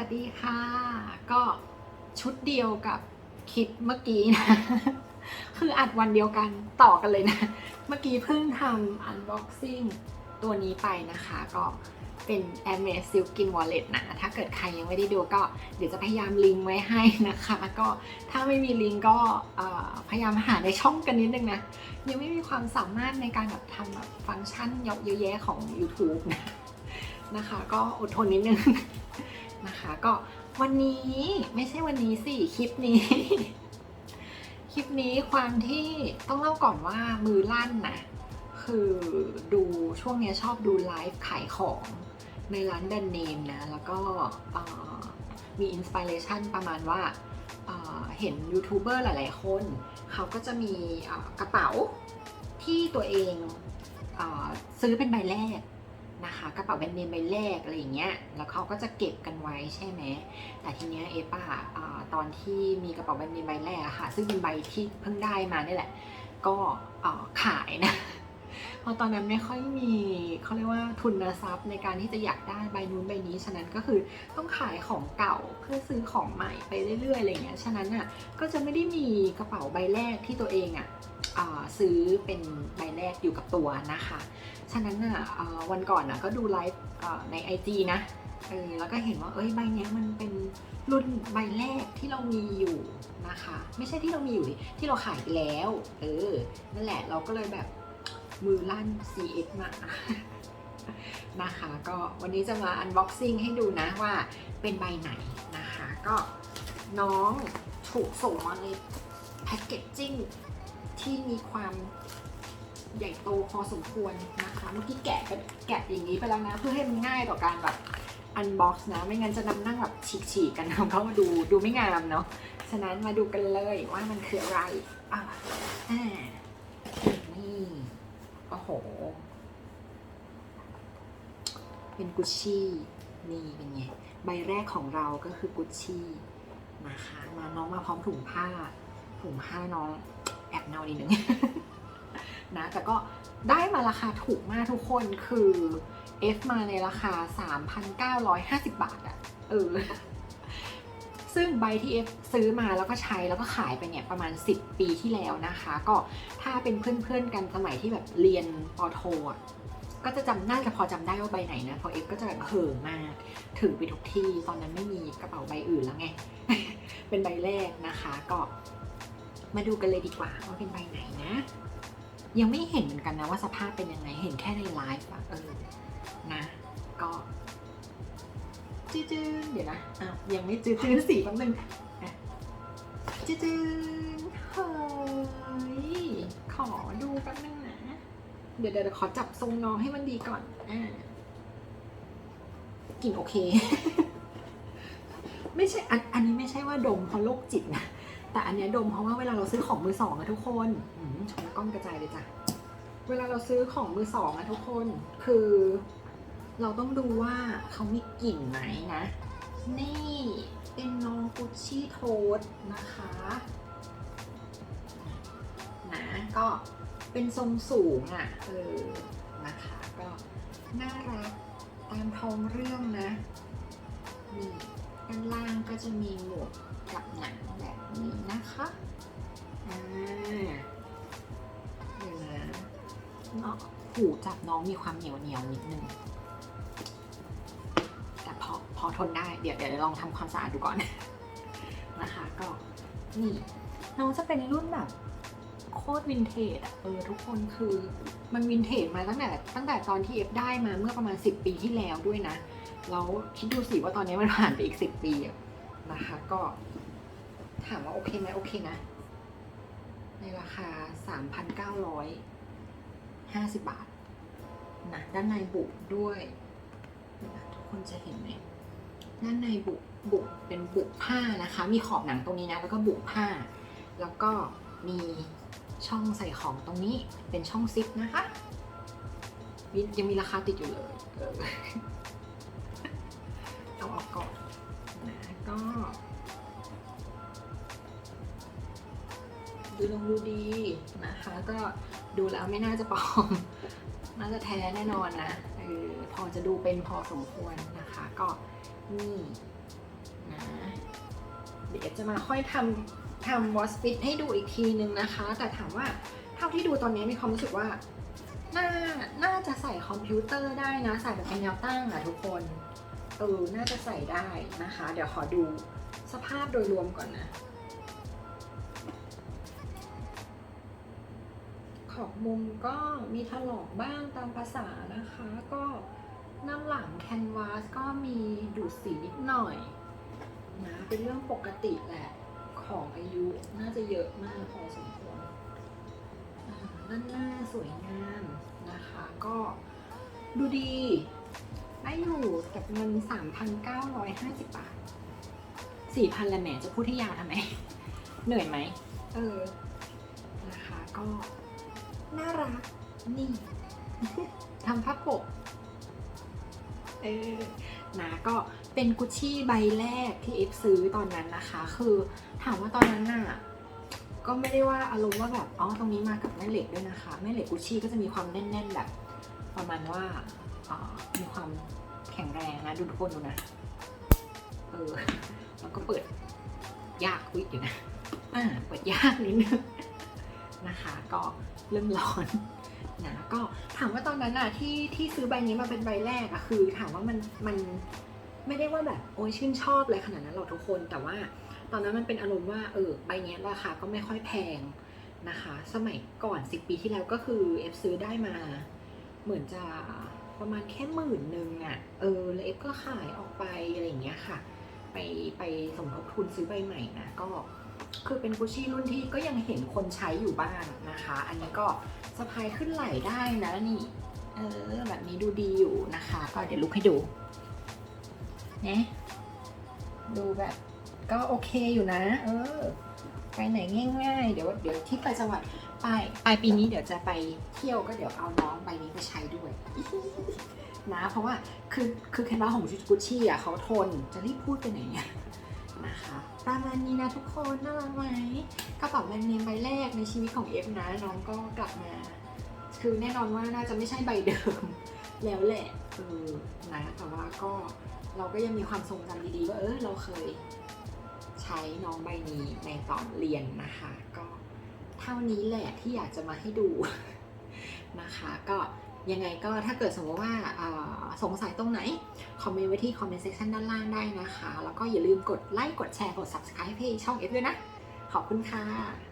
สวัสดีค่ะ ก็ชุดเดียวกับคลิปเมื่อกี้นะ คืออัดวันเดียวกันต่อกันเลยนะ เมื่อกี้เพิ่งทำ unboxing ตัวนี้ไปนะคะ ก็เป็น a m e z Silkin Wallet นะ ถ้าเกิดใครยังไม่ได้ดูก็เดี๋ยวจะพยายามลิงก์ไว้ให้นะคะ ก็ถ้าไม่มีลิงก์ก็พยายามหาในช่องกันนิดนึงนะ ยังไม่มีความสามารถในการแบบทำแบบฟังก์ชันเยอะแยะของ YouTube นะนะคะ ก็อดทนนิดนึง นะคะ ก็วันนี้ไม่ใช่วันนี้สิคลิปนี้ คลิปนี้ความที่ต้องเล่าก่อนว่ามือลั่นนะคือดูช่วงนี้ชอบดูไลฟ์ขายของในร้านแบรนด์เนมนะ แล้วก็มีอินสปิเรชันประมาณว่าเเห็นยูทูบเบอร์หลาย ๆ คน เขาก็จะมีกระเป๋าที่ตัวเองอซื้อเป็นใบแรก นะคะกระเป๋าแบรนด์เนมใบแรกอะไรอย่างเงี้ยแล้วเขาก็จะเก็บกันไว้ใช่ไหมแต่ทีเนี้ยเอป้าอ่าตอนที่มีกระเป๋าแบรนด์เนมใบแรกอะค่ะ ซึ่งเป็นใบที่เพิ่งได้มานี่แหละ ก็ขายนะเพราะตอนนั้นไม่ค่อยมีเขาเรียกว่าทุนทรัพย์ในการที่จะอยากได้ใบนู้นใบนี้ ฉะนั้นก็คือต้องขายของเก่าเพื่อซื้อของใหม่ไปเรื่อยๆอะไรเงี้ย ฉะนั้นอะก็จะไม่ได้มีกระเป๋าใบแรกที่ตัวเองอะ ซื้อเป็นใบแรกอยู่กับตัวนะคะ ฉะนั้นอะเอ่อวันก่อนอะก็ดูไลฟ์เอ่อใน IG นะเออแล้วก็เห็นว่าเอ้ยใบเนี้ยมันเป็นรุ่นใบแรกที่เรามีอยู่นะคะ ไม่ใช่ที่เรามีอยู่ที่เราขายไปแล้วเออนั่นแหละเราก็เลยแบบมือลั่น CX มานะคะก็วันนี้จะมา unboxing ให้ดูนะว่าเป็นใบไหนนะคะ ก็น้องถูกส่งมาในแพ็กเกจจิ้ง ที่มีความใหญ่โตพอสมควรนะคะเมื่อกี้แกะไปแกะอย่างนี้ไปแล้วนะ เพื่อให้มันง่ายต่อการแบบอันบ็อกซ์นะ ไม่งั้นจะนำนั่งแบบฉีกๆกันนะเพราะว่าดูดูไม่งามเนาะฉะนั้นมาดูกันเลยว่ามันคืออะไรอ่าอ่านี่โอ้โห เป็นกุชชี่นี่เป็นไงใบแรกของเราก็คือกุชชี่นะคะมาน้องมาพร้อมถุงผ้าถุงผ้าน้อง แอบเนานิดนึง นะ แต่ก็ได้มาราคาถูกมากทุกคนคือ F มาในราคา 3,950 บาทอะเออ ซึ่งใบที่ F ซื้อมาแล้วก็ใช้แล้วก็ขายไปเนี่ยประมาณ 10 ปีที่แล้วนะคะ ก็ถ้าเป็นเพื่อนๆกันสมัยที่แบบเรียนปอโทอะก็จะจำน่าจะพอจำได้ว่าใบไหนนะเพราะ F ก็จะแบบเห่อมากถือไปทุกที่ตอนนั้นไม่มีกระเป๋าใบอื่นแล้วไง เป็นใบแรกนะคะ ก็ มาดูกันเลยดีกว่าว่าเป็นใบไหนนะ ยังไม่เห็นเหมือนกันนะว่าสภาพเป็นยังไงเห็นแค่ในไลฟ์อะเออนะ ก็จื้อๆเดี๋ยวนะอ้าวยังไม่จื้อๆสีแป๊บนึงอะจื้อๆเฮ้ยขอดูแป๊บนึงนะ เดี๋ยวเดี๋ยวขอจับทรงน้องให้มันดีก่อนอ่ากลิ่นโอเค ไม่ใช่อันอันนี้ไม่ใช่ว่าดมเพราะโรคจิตนะ แต่อันเนี้ยดมเพราะว่าเวลาเราซื้อของมือสองอะทุกคนอืมชนกล้องกระจายเลยจ้ะ เวลาเราซื้อของมือสองอะทุกคน คือ เราต้องดูว่าเขามีกลิ่นไหมนะ นี่เป็นน้องกุชชี่โทสนะคะนะก็เป็นทรงสูงอะ่ะเออนะคะก็น่ารักตามท้องเรื่องนะนี่ด้านล่างก็จะมีหมวกกับหนัง นี้นะคะอ่าเดี๋ยวนะเนาะหูจับน้องมีความเหนียวเหนียวนิดนึงแต่พอพอทนได้เดี๋ยวเดี๋ยวลองทำความสะอาดดูก่อนนะคะก็นี่น้องจะเป็นรุ่นแบบโคตรวินเทจอะเออทุกคนคือมันวินเทจมาตั้งแต่ตั้งแต่ตอนที่เอฟได้มาเมื่อประมาณ 10 ปีที่แล้วด้วยนะ แล้วคิดดูสิว่าตอนนี้มันผ่านไปอีก 10 ปีอะนะคะก็ ถามว่าโอเคไหมโอเคนะ ในราคา 3,950 บาทนะด้านในบุด้วยนะทุกคนจะเห็นไหมด้านในบุบุเป็นบุผ้านะคะ มีขอบหนังตรงนี้นะ แล้วก็บุผ้า แล้วก็มีช่องใส่ของตรงนี้เป็นช่องซิปนะคะ ยังมีราคาติดอยู่เลยเอาออกก่อนนะก็ ดูลงดูดีนะคะ ก็ดูแล้วไม่น่าจะปลอม น่าจะแท้แน่นอนนะเออพอจะดูเป็นพอสมควรนะคะ ก็นี่นะเดี๋ยวจะมาค่อยทำทำวอสฟิตให้ดูอีกทีนึงนะคะ แต่ถามว่าเท่าที่ดูตอนนี้มีความรู้สึกว่าน่าน่าจะใส่คอมพิวเตอร์ได้นะ ใส่แบบเป็นแนวตั้งอะทุกคนเออน่าจะใส่ได้นะคะ เดี๋ยวขอดูสภาพโดยรวมก่อนนะ ขอบมุมก็มีถลอกบ้างตามภาษานะคะ ก็หน้ำหลังแคนวาสก็มีดูดสีนิดหน่อยนะเป็นเรื่องปกติแหละ ของอายุน่าจะเยอะมากพอสมควรด้านหน้าสวยงามนะคะ ก็ดูดีได้อยู่กับเงิน 3,950 บาท 4,000ละแหมจะพูดที่ยาวทำไม เหนื่อยไหม เออ นะคะก็ น่ารัก นี่ทำผ้าปกเออนะก็เป็นกุชชี่ใบแรกที่เอฟซื้อตอนนั้นนะคะ คือถามว่าตอนนั้นน่ะก็ไม่ได้ว่าอารมณ์ว่าแบบอ๋อตรงนี้มากับแม่เหล็กด้วยนะคะแม่เหล็กกุชชี่ก็จะมีความแน่นๆแบบ ประมาณว่าอ่ามีความแข็งแรงนะดูทุกคนดูนะเออแล้วก็เปิดยากวิอยู่นะอ่าเปิดยากนิดนึง นะคะ ก็เริ่มร้อนนะก็ถามว่าตอนนั้นอะที่ที่ซื้อใบนี้มาเป็นใบแรกอะคือ ถามว่ามันมันไม่ได้ว่าแบบโอ้ยชื่นชอบเลยขนาดนั้นหรอกทุกคนแต่ว่าตอนนั้นมันเป็นอารมณ์ว่าเออใบนี้ราคาก็ไม่ค่อยแพงนะคะ สมัยก่อน 10 ปีที่แล้วก็คือเอฟซื้อได้มา เหมือนจะประมาณแค่หมื่นหนึ่งอะเออแล้วเอฟก็ขายออกไปอะไรอย่างเงี้ยค่ะ ไปไปสมทบทุนซื้อใบใหม่นะก็ คือเป็นกุชชี่รุ่นที่ก็ยังเห็นคนใช้อยู่บ้างนะคะ อันนี้ก็สะพายขึ้นไหล่ได้นะนี่เออแบบนี้ดูดีอยู่นะคะ ก็เดี๋ยวลุกให้ดูนะดูแบบก็โอเคอยู่นะ เออ ไปไหนง่าย ๆ เดี๋ยวเดี๋ยวที่ไปจังหวัดปลายปลายปีนี้เดี๋ยวจะไปเที่ยวก็เดี๋ยวเอาน้องใบนี้ไปใช้ด้วยนะ เพราะว่าคือคือแคนวาของกุชชี่อะเขาทนจะรีบพูดไปไหนเนี่ย นะคะ ประมาณนี้นะทุกคนน่ารักไหมกระเป๋าแบรนด์เนมใบแรกในชีวิตของเอฟนะน้องก็กลับมา คือแน่นอนว่าน่าจะไม่ใช่ใบเดิม แล้วแหละเออนะแต่ว่าก็เราก็ยังมีความทรงจำดีๆว่าเออเราเคยใช้น้องใบนี้ในตอนเรียนนะคะ ก็เท่านี้แหละที่อยากจะมาให้ดูนะคะ ก็ ยังไงก็ถ้าเกิดสมมติว่าสงสัยตรงไหน คอมเมนต์ไว้ที่คอมเมนต์เซ็กชันด้านล่างได้นะคะ แล้วก็อย่าลืมกดไลค์กดแชร์กด subscribe ให้ช่องเอฟด้วยนะ ขอบคุณค่ะ